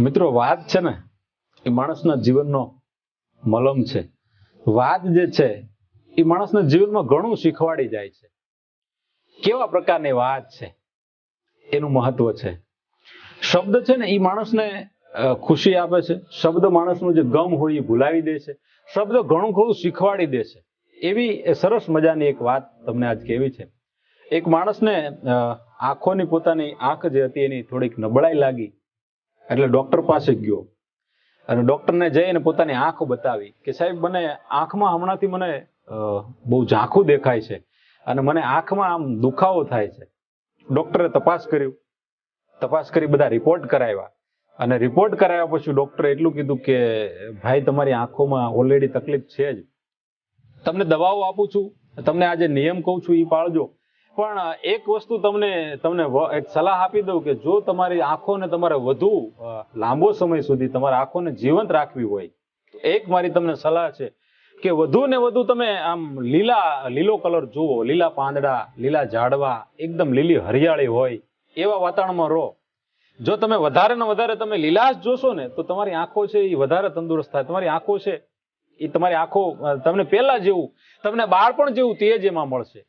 મિત્રો, વાત છે ને, એ માણસના જીવનનો મલમ છે. વાદ જે છે, એ માણસના જીવનમાં ઘણું શીખવાડી જાય છે. કેવા પ્રકારની વાત છે? એનું મહત્વ છે. શબ્દ છે ને, એ માણસને ખુશી આપે છે. શબ્દ માણસનું જે ગમ હોય, એ ભૂલાવી દે છે. શબ્દ ઘણું ઘણું શીખવાડી દે છે. એવી સરસ મજાની એક વાત તમને આજ કેવી છે. એક માણસને આંખોની પોતાની આંખ જે હતી, એની થોડીક નબળાઈ લાગી. એટલે ડોક્ટર પાસે ગયો. અને ડોક્ટરને જઈને પોતાની આંખ બતાવી કે સાહેબ, મને આંખમાં હમણાંથી મને બહુ ઝાંખું દેખાય છે અને મને આંખમાં આમ દુખાવો થાય છે. ડોક્ટરે તપાસ કર્યું તપાસ કરી બધા રિપોર્ટ કરાવ્યા. અને રિપોર્ટ કરાવ્યા પછી ડોક્ટરે એટલું કીધું કે, ભાઈ, તમારી આંખોમાં ઓલરેડી તકલીફ છે જ. તમને દવાઓ આપું છું. તમને આજે નિયમ કહું છું એ પાળજો. પણ એક વસ્તુ તમને તમને એક સલાહ આપી દઉં કે જો તમારી આંખોને તમારે વધુ લાંબો સમય સુધી તમારા આંખોને જીવંત રાખવી હોય, તો એક મારી તમને સલાહ છે કે વધુ ને વધુ તમે આમ લીલા, લીલો કલર જુઓ, લીલા પાંદડા, લીલા ઝાડવા, એકદમ લીલી હરિયાળી હોય, એવા વાતાવરણમાં રહો. જો તમે વધારે ને વધારે તમે લીલાશ જોશો ને, તો તમારી આંખો છે એ વધારે તંદુરસ્ત થાય. તમારી આંખો છે એ તમારી આંખો તમને પહેલા જેવું, તમને બાળપણ જેવું તેજ એમાં મળશે.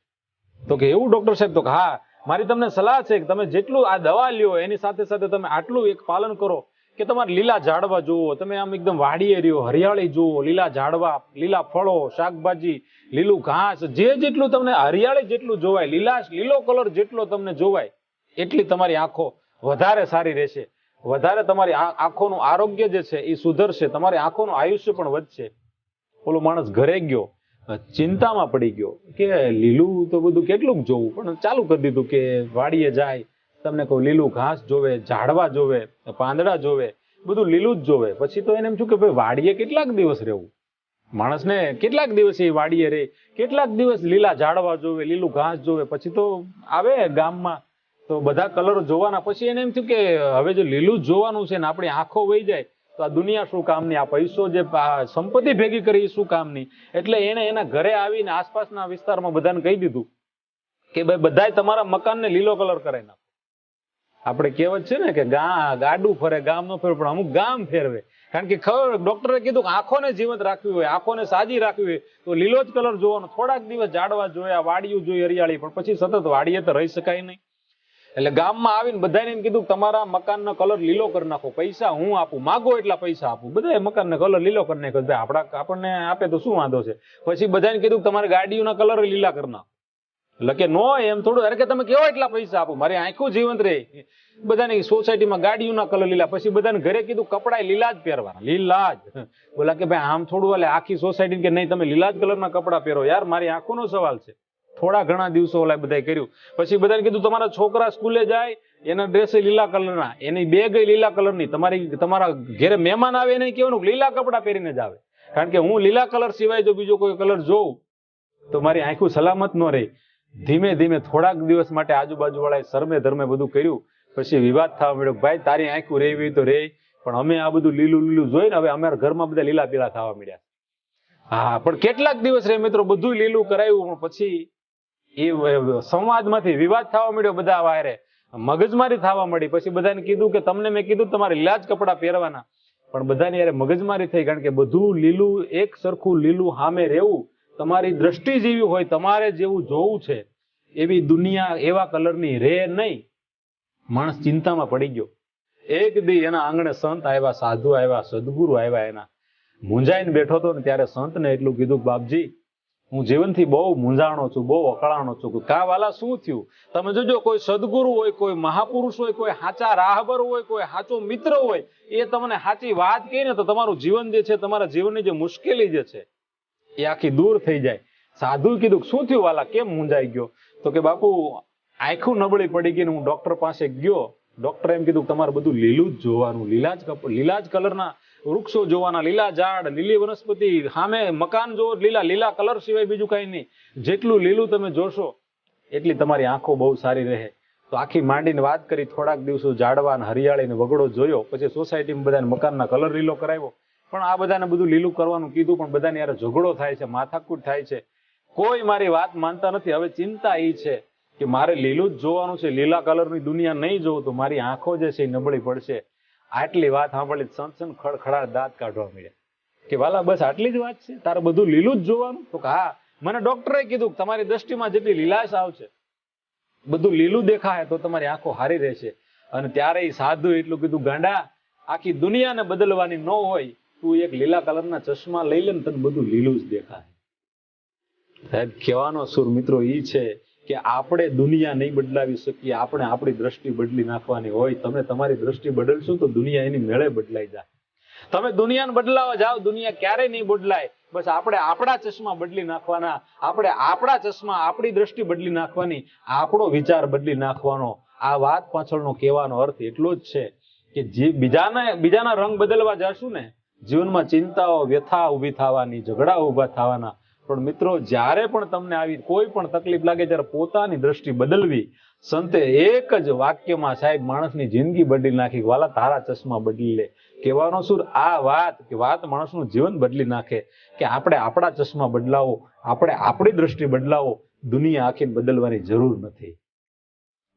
તો કે એવું ડોક્ટર સાહેબ, તો કે હા, મારી તમને સલાહ છે કે તમે જેટલું આ દવા લ્યો, એની સાથે સાથે તમે આટલું એક પાલન કરો કે તમારે લીલા ઝાડવા જુઓ, તમે આમ એકદમ વાડીએ રહ્યો, હરિયાળી જુઓ, લીલા ઝાડવા, લીલા ફળો, શાકભાજી, લીલું ઘાસ, જે જેટલું તમને હરિયાળી જેટલું જોવાય, લીલા, લીલો કલર જેટલો તમને જોવાય, એટલી તમારી આંખો વધારે સારી રહેશે. વધારે તમારી આંખોનું આરોગ્ય જે છે એ સુધરશે, તમારી આંખોનું આયુષ્ય પણ વધશે. ઓલો માણસ ઘરે ગયો ચિંતામાં પડી ગયો કે લીલું તો બધું કેટલું જોવું, પણ ચાલુ કરી દીધું કે વાડીએ જાય, તમને કહું લીલું ઘાસ જોવે, ઝાડવા જોવે, પાંદડા જોવે, બધું લીલું જ જોવે. પછી તો એને એમ થયું કે ભાઈ, વાડીએ કેટલાક દિવસ રહેવું? માણસને કેટલાક દિવસ એ વાડીએ રહે કેટલાક દિવસ લીલા ઝાડવા જોવે, લીલું ઘાસ જોવે, પછી તો આવે ગામમાં. તો બધા કલર જોવાના. પછી એને એમ થયું કે હવે જો લીલું જ જોવાનું છે ને આપણી આંખો વહી જાય દુનિયા શું કામની? આ પૈસો જે સંપત્તિ ભેગી કરી શું કામની? એટલે એને એના ઘરે આવીને આસપાસના વિસ્તારમાં બધાને કહી દીધું કે ભાઈ બધાય તમારા મકાનને લીલો કલર કરાવી નાખો. આપણે કહેવત છે ને કે ગા, ગાડું ફરે, ગામ નો ફેરવે પણ અમુક ગામ ફેરવે. કારણ કે ખબર, ડોક્ટરે કીધું કે આંખોને જીવંત રાખવી હોય, આંખોને સાજી રાખવી હોય, તો લીલો જ કલર જોવાનો. થોડાક દિવસ જાડવા જોયા, વાડિયું જોઈ, હરિયાળી, પણ પછી સતત વાડીએ તો રહી શકાય નહીં. એટલે ગામમાં આવીને બધાને એમ કીધું તમારા મકાનનો કલર લીલો કરી નાખો. પૈસા હું આપું. માગો એટલા પૈસા આપું. બધાએ મકાનનો કલર લીલો કરી નાખ્યો. ભાઈ આપણા આપણને આપે તો શું વાંધો છે? પછી બધાને કીધું તમારે ગાડીઓના કલર લીલા કરી નાખો. એટલે કે નો એમ થોડું. અરે કે તમે કેવો એટલા પૈસા આપો? મારી આંખું જીવંત રહે. બધાની સોસાયટીમાં ગાડીઓના કલર લીલા. પછી બધાને ઘરે કીધું કપડા લીલા જ પહેરવાના. લીલા જ. બોલા કે ભાઈ આમ થોડું, એટલે આખી સોસાયટી કે નહીં, તમે લીલા જ કલરના કપડા પહેરો. યાર, મારી આંખોનો સવાલ છે. થોડા ઘણા દિવસો ઓલા બધાએ કર્યું. પછી બધાને કીધું, તમારા છોકરા સ્કૂલે જાય, એના ડ્રેસ લીલા કલરના, એની બેગ લીલા કલરની, તમારી, તમારા ઘરે મહેમાન આવે એને કહેવાનું લીલા કપડાં પહેરીને જ આવે. કારણ કે હું લીલા કલર સિવાય જો બીજો કોઈ કલર જોઉં, તો મારી આંખું સલામત ન રહે. ધીમે ધીમે થોડાક દિવસ માટે આજુબાજુ વાળાએ શરમે ધર્મે બધું કર્યું. પછી વિવાદ થવા મળ્યો ભાઈ, તારી આંખું રેવી તો રે પણ અમે આ બધું લીલું લીલું જોઈને હવે અમારા ઘરમાં બધા લીલા પીળા થવા મળ્યા હા, પણ કેટલાક દિવસ રે મિત્રો બધું લીલું કરાયું, પણ પછી એ સંવાદમાંથી વિવાદ થવા મળ્યો બધા વાયરે. મગજમારી થવા મળી પછી બધાને કીધું કે તમને મેં કીધું તમારે લીલા કપડાં પહેરવાના. પણ બધાની યારે મગજમારી થઈ કારણ કે બધું લીલું, એક સરખું લીલું સામે રહેવું તમારી દ્રષ્ટિ જેવી હોય, તમારે જેવું જોવું છે, એવી દુનિયા, એવા કલરની રે નહીં. માણસ ચિંતામાં પડી ગયો. એક દી એના આંગણે સંત આવ્યા, સાધુ આવ્યા, સદગુરુ આવ્યા એના. મૂંઝાઈને બેઠો હતો ને ત્યારે સંતને એટલું કીધું બાપજી હું જીવનથી બહુ મૂંઝાણો છું, બહુ અકળાણો છું કા વાલા શું થયું? તમે જોજો, કોઈ સદગુરુ હોય, કોઈ મહાપુરુષ હોય, કોઈ સાચા રાહબર હોય, કોઈ સાચો મિત્ર હોય, એ તમને સાચી વાત કહે ને તો તમારું જીવન જે છે, તમારા જીવનની જે મુશ્કેલી જે છે, એ આખી દૂર થઈ જાય. સાધુ કીધું શું થયું વાલા? કેમ મૂંઝાઈ ગયો? તો કે બાપુ, આંખું નબળી પડી ગઈ ને હું ડોક્ટર પાસે ગયો. ડોક્ટર એમ કીધું તમારે બધું લીલું જ જોવાનું, લીલા જ કપડ લીલા જ કલરના વૃક્ષો જોવાના, લીલા ઝાડ, લીલી વનસ્પતિ, સામે મકાન જો લીલા લીલા કલર સિવાય બીજું કઈ નહીં. જેટલું લીલું તમે જોશો, એટલી તમારી આંખો બહુ સારી રહે. તો આખી માંડીને વાત કરી, થોડાક દિવસો ઝાડવા અને હરિયાળીને વગડો જોયો, પછી સોસાયટીમાં બધાને મકાનના કલર લીલો કરાવ્યો. પણ આ બધાને બધું લીલું કરવાનું કીધું, પણ બધાને યાર ઝઘડો થાય છે, માથાકૂટ થાય છે. કોઈ મારી વાત માનતા નથી. હવે ચિંતા એ છે કે મારે લીલું જ જોવાનું છે. લીલા કલરની દુનિયા નહીં જોવું તો મારી આંખો જે છે એ નબળી પડશે. આટલી વાત સાંભળી સંત સંત ખડખડાટ દાંત કાઢવા મળ્યા કે વાલા, બસ આટલી જ વાત છે? તારે બધું લીલું જ જોવાનું? તો હા, મને ડોક્ટરે કીધું તમારી દ્રષ્ટિમાં જેટલી લીલાશ આવશે, બધું લીલું દેખાય તો તમારી આંખો હારી રહેશે. અને ત્યારે સાધુ એટલું કીધું, ગાંડા, આખી દુનિયાને બદલવાની ન હોય, તું એક લીલા કલરના ચશ્મા લઈ લે ને તને બધું લીલું જ દેખાય. સાહેબ, કહેવાનો સુર મિત્રો એ છે કે આપણે દુનિયા નહીં બદલાવી શકીએ, આપણે આપણી દ્રષ્ટિ બદલી નાખવાની હોય, તમે તમારી દ્રષ્ટિ બદલશો તો દુનિયા એની મેળે બદલાઈ જાય. તમે દુનિયાને બદલાવા જાઓ, દુનિયા ક્યારેય નહીં બદલાય. બસ આપણે આપણા ચશ્મા બદલી નાખવાના, આપણે આપણા ચશ્મા, આપણી દ્રષ્ટિ બદલી નાખવાની, આપણો વિચાર બદલી નાખવાનો. આ વાત પાછળનો કહેવાનો અર્થ એટલો જ છે કે જે બીજાના બીજાના રંગ બદલવા જશું ને, જીવનમાં ચિંતાઓ વ્યથા ઊભી થવાની, ઝઘડા ઊભા થવાના પણ મિત્રો, જ્યારે પણ તમને આવી કોઈ પણ તકલીફ લાગે, ત્યારે પોતાની દ્રષ્ટિ બદલવી. સંતે એક જ વાક્યમાં સાહેબ, માણસની જિંદગી બદલી નાખી, વાલા તારા ચશ્મા બદલી લે. કહેવાનો સુર આ વાત, કે વાત માણસનું જીવન બદલી નાખે, કે આપણે આપણા ચશ્મા બદલાવો, આપણે આપણી દ્રષ્ટિ બદલાવો, દુનિયા આખી બદલવાની જરૂર નથી.